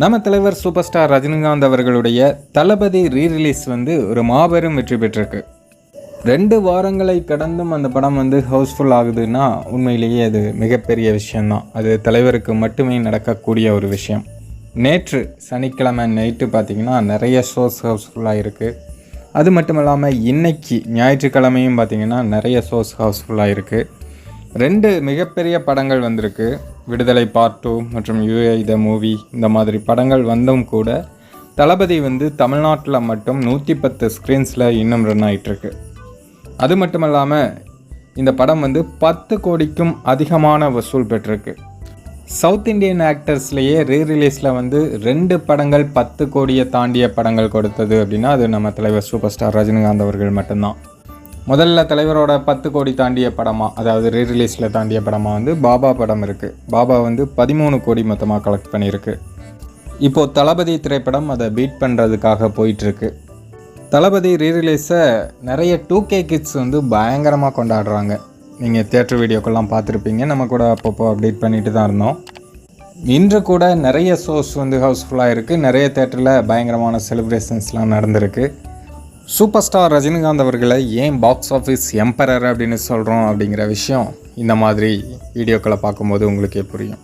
நம்ம தலைவர் super star Rajinikanth அவர்களுடைய தளபதி ரீரிலீஸ் வந்து ஒரு மாபெரும் வெற்றி பெற்றிருக்கு. ரெண்டு வாரங்களை கடந்தும் அந்த படம் வந்து ஹவுஸ்ஃபுல் ஆகுதுன்னா உண்மையிலேயே அது மிகப்பெரிய விஷயம்தான். அது தலைவருக்கு மட்டுமே நடக்கக்கூடிய ஒரு விஷயம். நேற்று சனிக்கிழமை நைட்டு பார்த்திங்கன்னா நிறைய ஷோஸ் ஹவுஸ்ஃபுல்லாக இருக்குது அது மட்டும் இல்லாமல் இன்னைக்கு ஞாயிற்றுக்கிழமையும் பார்த்திங்கன்னா நிறைய ஷோஸ் ஹவுஸ்ஃபுல்லாக இருக்குது ரெண்டு மிகப்பெரிய படங்கள் வந்திருக்கு. விடுதலை பார்ட் டூ மற்றும் யூஏ த மூவி இந்த மாதிரி படங்கள் வந்தும் கூட தளபதி வந்து தமிழ்நாட்டில் மட்டும் நூற்றி பத்து ஸ்க்ரீன்ஸில் இன்னும் ரன் ஆகிட்டுருக்கு அது மட்டும் இல்லாமல் இந்த படம் வந்து பத்து கோடிக்கும் அதிகமான வசூல் பெற்றிருக்கு. சவுத் இந்தியன் ஆக்டர்ஸ்லேயே ரீ ரிலீஸில் வந்து ரெண்டு படங்கள் பத்து கோடியை தாண்டிய படங்கள் கொடுத்தது அப்படின்னா அது நம்ம தலைவர் சூப்பர் ஸ்டார் ரஜினிகாந்த் அவர்கள் மட்டும்தான். முதல்ல தலைவரோட பத்து கோடி தாண்டிய படமாக அதாவது ரீ ரிலீஸில் தாண்டிய படமாக வந்து பாபா படம் இருக்குது பாபா வந்து பதிமூணு கோடி மொத்தமாக கலெக்ட் பண்ணியிருக்கு. இப்போது தளபதி திரைப்படம் அதை பீட் பண்ணுறதுக்காக போயிட்டுருக்கு. தளபதி ரீ ரிலீஸை நிறைய டூ கே கிட்ஸ் வந்து பயங்கரமாக கொண்டாடுறாங்க. நீங்கள் தேட்டர் வீடியோக்கெல்லாம் பார்த்துருப்பீங்க. நம்ம கூட அப்பப்போ அப்டேட் பண்ணிட்டு தான் இருந்தோம். இன்று கூட நிறைய ஷோஸ் வந்து ஹவுஸ்ஃபுல்லாக இருக்குது நிறைய தேட்டரில் பயங்கரமான செலிப்ரேஷன்ஸ்லாம் நடந்திருக்கு. சூப்பர் ஸ்டார் ரஜினிகாந்த் அவர்களை ஏன் பாக்ஸ் ஆஃபீஸ் எம்பரர் அப்படின்னு சொல்கிறோம் அப்படிங்கிற விஷயம் இந்த மாதிரி வீடியோக்களை பார்க்கும்போது உங்களுக்கே புரியும்.